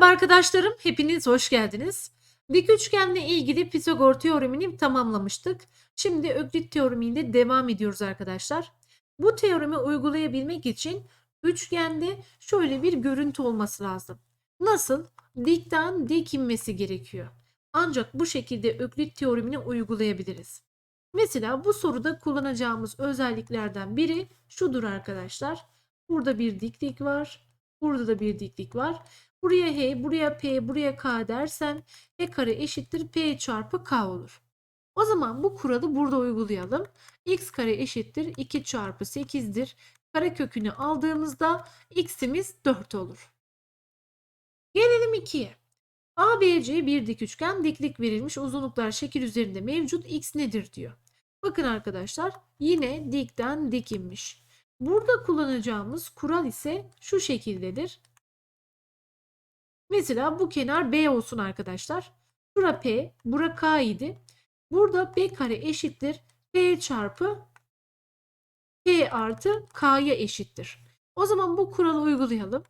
Merhaba arkadaşlarım, hepiniz hoş geldiniz. Dik üçgenle ilgili Pisagor teoremini tamamlamıştık. Şimdi Öklit teoremiyle devam ediyoruz arkadaşlar. Bu teoremi uygulayabilmek için üçgende şöyle bir görüntü olması lazım. Nasıl? Dikten dik inmesi gerekiyor. Ancak bu şekilde Öklit teoremini uygulayabiliriz. Mesela bu soruda kullanacağımız özelliklerden biri şudur arkadaşlar. Burada bir diklik var. Burada da bir diklik var. Buraya H, buraya P, buraya K dersen H kare eşittir P çarpı K olur. O zaman bu kuralı burada uygulayalım. X kare eşittir 2 çarpı 8'dir. Kare kökünü aldığımızda x'imiz 4 olur. Gelelim 2'ye. ABC bir dik üçgen diklik verilmiş uzunluklar şekil üzerinde mevcut x nedir diyor. Bakın arkadaşlar yine dikten dik inmiş. Burada kullanacağımız kural ise şu şekildedir. Mesela bu kenar B olsun arkadaşlar. Bura P, bura K idi. Burada B kare eşittir P çarpı P artı K'ya eşittir. O zaman bu kuralı uygulayalım.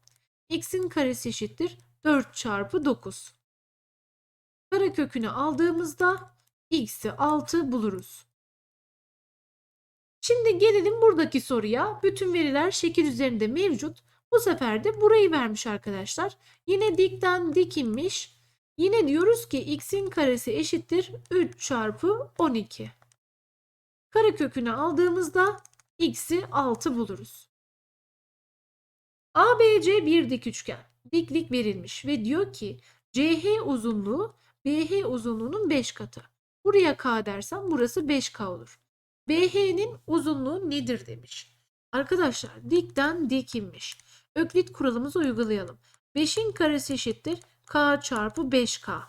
X'in karesi eşittir 4 çarpı 9. Kare kökünü aldığımızda X'i 6 buluruz. Şimdi gelelim buradaki soruya. Bütün veriler şekil üzerinde mevcut. Bu sefer de burayı vermiş arkadaşlar. Yine dikten dik inmiş. Yine diyoruz ki x'in karesi eşittir 3 çarpı 12. Kare kökünü aldığımızda x'i 6 buluruz. ABC bir dik üçgen. Diklik verilmiş ve diyor ki CH uzunluğu BH uzunluğunun 5 katı. Buraya K dersem burası 5K olur. BH'nin uzunluğu nedir demiş. Arkadaşlar dikten dik inmiş. Öklit kuralımızı uygulayalım. 5'in karesi eşittir k çarpı 5k.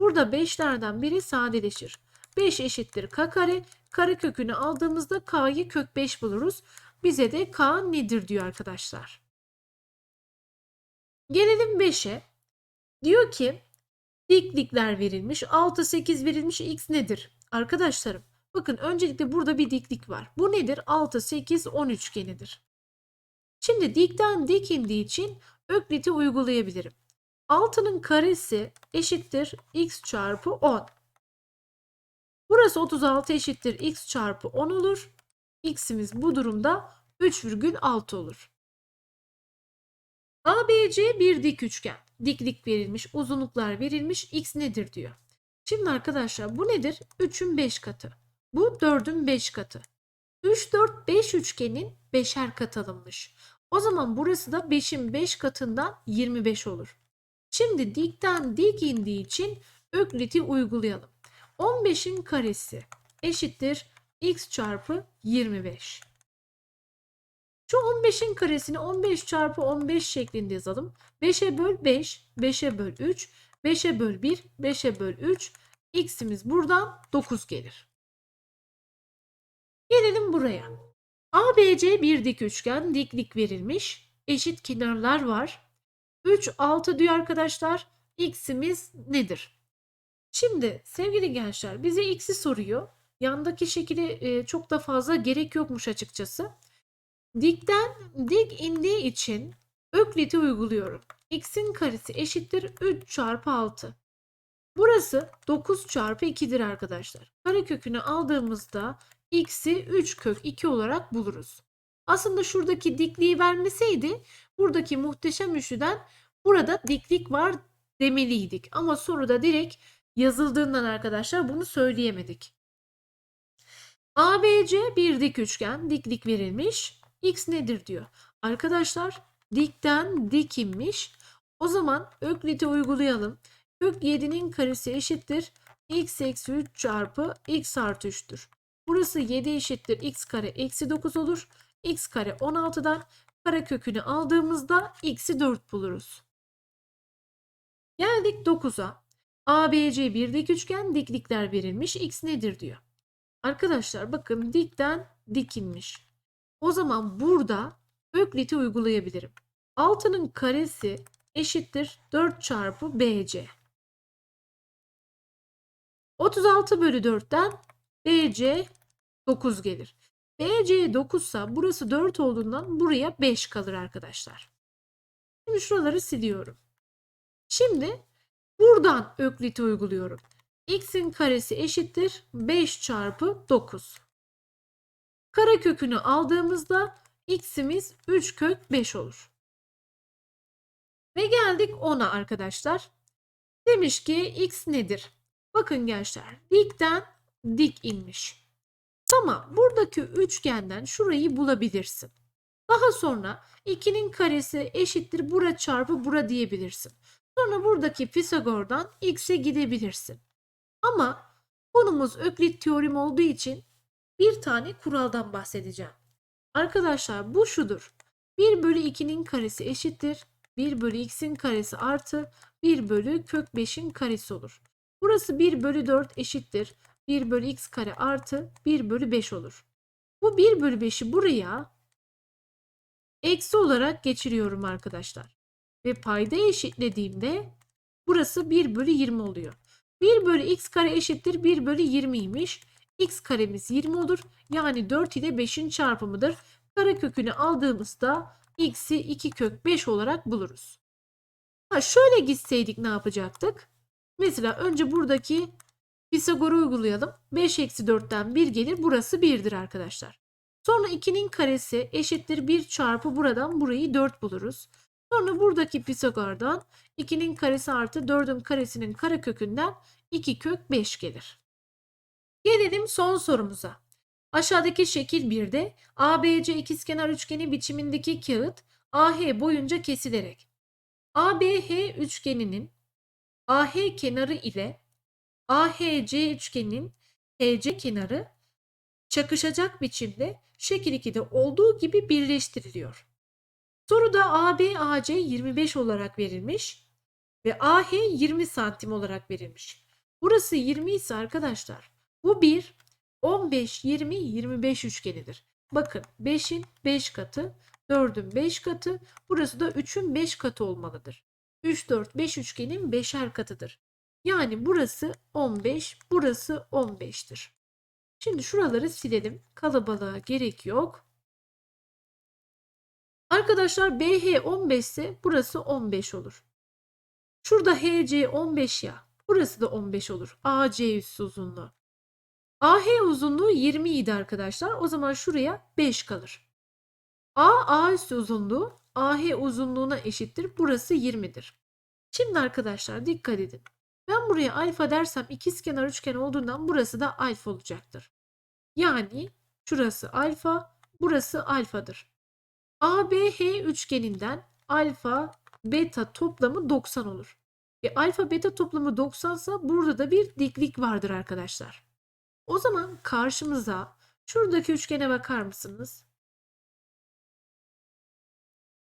Burada 5'lerden biri sadeleşir. 5 eşittir k kare. Kare kökünü aldığımızda k'yı kök 5 buluruz. Bize de k nedir diyor arkadaşlar. Gelelim 5'e. Diyor ki diklikler verilmiş. 6, 8 verilmiş. X nedir? Arkadaşlarım bakın öncelikle burada bir diklik var. Bu nedir? 6, 8, 10 üçgenidir. Şimdi dikten dik indiği için Öklit'i uygulayabilirim. 6'nın karesi eşittir x çarpı 10. Burası 36 eşittir x çarpı 10 olur. x'imiz bu durumda 3,6 olur. ABC bir dik üçgen. Diklik verilmiş, uzunluklar verilmiş. X nedir diyor. Şimdi arkadaşlar bu nedir? 3'ün 5 katı. Bu 4'ün 5 katı. 3, 4, 5 üçgenin 5'er kat alınmış. O zaman burası da 5'in 5 katından 25 olur. Şimdi dikten dik indiği için Öklit'i uygulayalım. 15'in karesi eşittir x çarpı 25. Şu 15'in karesini 15 çarpı 15 şeklinde yazalım. 5'e böl 5, 5'e böl 3, 5'e böl 1, 5'e böl 3. x'imiz buradan 9 gelir. Gelelim buraya. ABC bir dik üçgen, diklik verilmiş. Eşit kenarlar var. 3, 6 diyor arkadaşlar. X'imiz nedir? Şimdi sevgili gençler bize X'i soruyor. Yandaki şekilde e, çok da fazla gerek yokmuş açıkçası. Dikten dik indiği için Öklit'i uyguluyorum. X'in karesi eşittir 3 çarpı 6. Burası 9 çarpı 2'dir arkadaşlar. Kare kökünü aldığımızda x'i 3 kök 2 olarak buluruz. Aslında şuradaki dikliği vermeseydi buradaki muhteşem üçlüden burada diklik var demeliydik. Ama soruda direkt yazıldığından arkadaşlar bunu söyleyemedik. ABC bir dik üçgen diklik verilmiş. X nedir diyor. Arkadaşlar dikten dik inmiş. O zaman Öklit'i uygulayalım. Kök 7'nin karesi eşittir. x eksi 3 çarpı x artı 3'tür. Burası 7 eşittir x kare eksi 9 olur. x kare 16'dan kare kökünü aldığımızda x'i 4 buluruz. Geldik 9'a. ABC bir dik üçgen diklikler verilmiş. X nedir diyor. Arkadaşlar bakın dikten dikinmiş. O zaman burada Öklit'i uygulayabilirim. 6'nın karesi eşittir 4 çarpı BC. 36 bölü 4'ten BC 9 gelir. BC 9 ise burası 4 olduğundan buraya 5 kalır arkadaşlar. Şimdi şuraları siliyorum. Şimdi buradan ökliti uyguluyorum. x'in karesi eşittir 5 çarpı 9. Kare kökünü aldığımızda x'imiz 3 kök 5 olur. Ve geldik 10'a arkadaşlar. Demiş ki x nedir? Bakın gençler dikten dik inmiş. Tamam buradaki üçgenden şurayı bulabilirsin. Daha sonra 2'nin karesi eşittir bura çarpı bura diyebilirsin. Sonra buradaki Pisagor'dan x'e gidebilirsin. Ama konumuz Öklit teoremi olduğu için bir tane kuraldan bahsedeceğim. Arkadaşlar bu şudur. 1 bölü 2'nin karesi eşittir. 1 bölü x'in karesi artı 1 bölü kök 5'in karesi olur. Burası 1 bölü 4 eşittir. 1 bölü x kare artı 1 bölü 5 olur. Bu 1 bölü 5'i buraya eksi olarak geçiriyorum arkadaşlar. Ve payda eşitlediğimde burası 1 bölü 20 oluyor. 1 bölü x kare eşittir 1 bölü 20'ymiş. x karemiz 20 olur. Yani 4 ile 5'in çarpımıdır. Kare kökünü aldığımızda x'i 2 kök 5 olarak buluruz. Ha şöyle gitseydik ne yapacaktık? Mesela önce buradaki Pisagor'u uygulayalım. 5 eksi 4'ten 1 gelir. Burası 1'dir arkadaşlar. Sonra 2'nin karesi eşittir 1 çarpı buradan burayı 4 buluruz. Sonra buradaki Pisagor'dan 2'nin karesi artı 4'ün karesinin karekökünden 2 kök 5 gelir. Gelelim son sorumuza. Aşağıdaki şekil 1'de ABC ikizkenar üçgeni biçimindeki kağıt AH boyunca kesilerek ABH üçgeninin AH kenarı ile AHC üçgeninin HC kenarı çakışacak biçimde şekil 2'de olduğu gibi birleştiriliyor. Soruda AB AC 25 olarak verilmiş ve AH 20 santim olarak verilmiş. Burası 20 ise arkadaşlar bu bir 15 20 25 üçgenidir. Bakın 5'in 5 katı, 4'ün 5 katı, burası da 3'ün 5 katı olmalıdır. 3 4 5 üçgenin 5'er katıdır. Yani burası 15, burası 15'tir. Şimdi şuraları silelim. Kalabalığa gerek yok. Arkadaşlar BH 15 ise burası 15 olur. Şurada HC 15 ya. Burası da 15 olur. AC üssü uzunluğu. AH uzunluğu 20 idi arkadaşlar. O zaman şuraya 5 kalır. A, A üssü uzunluğu AH uzunluğuna eşittir. Burası 20'dir. Şimdi arkadaşlar dikkat edin. Ben buraya alfa dersem ikizkenar üçgen olduğundan burası da alfa olacaktır. Yani şurası alfa, burası alfadır. ABH üçgeninden alfa, beta toplamı 90 olur. E alfa beta toplamı 90 ise burada da bir diklik vardır arkadaşlar. O zaman karşımıza şuradaki üçgene bakar mısınız?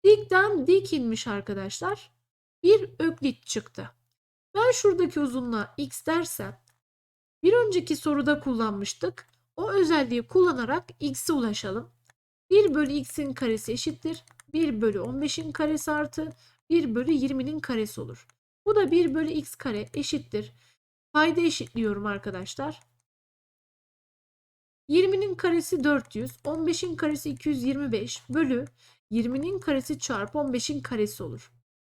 Dikten dik inmiş arkadaşlar. Bir öklit çıktı. Ben şuradaki uzunluğa x dersem bir önceki soruda kullanmıştık. O özelliği kullanarak x'e ulaşalım. 1 bölü x'in karesi eşittir. 1 bölü 15'in karesi artı 1 bölü 20'nin karesi olur. Bu da 1 bölü x kare eşittir. Payda eşitliyorum arkadaşlar. 20'nin karesi 400, 15'in karesi 225 bölü 20'nin karesi çarpı 15'in karesi olur.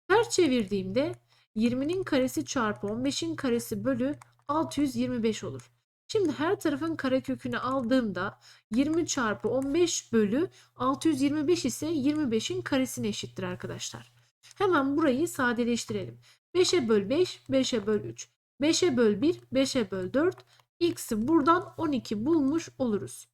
Ters çevirdiğimde 20'nin karesi çarpı 15'in karesi bölü 625 olur. Şimdi her tarafın karekökünü aldığımda 20 çarpı 15 bölü 625 ise 25'in karesine eşittir arkadaşlar. Hemen burayı sadeleştirelim. 5'e böl 5, 5'e böl 3. 5'e böl 1, 5'e böl 4. X'i buradan 12 bulmuş oluruz.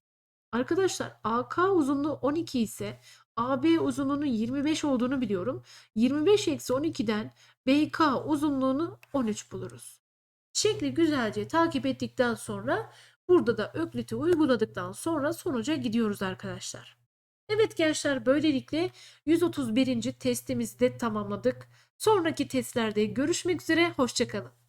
Arkadaşlar AK uzunluğu 12 ise AB uzunluğunun 25 olduğunu biliyorum. 25 eksi 12'den BK uzunluğunu 13 buluruz. Şekli güzelce takip ettikten sonra burada da ökliti uyguladıktan sonra sonuca gidiyoruz arkadaşlar. Evet gençler böylelikle 131. testimizi de tamamladık. Sonraki testlerde görüşmek üzere. Hoşçakalın.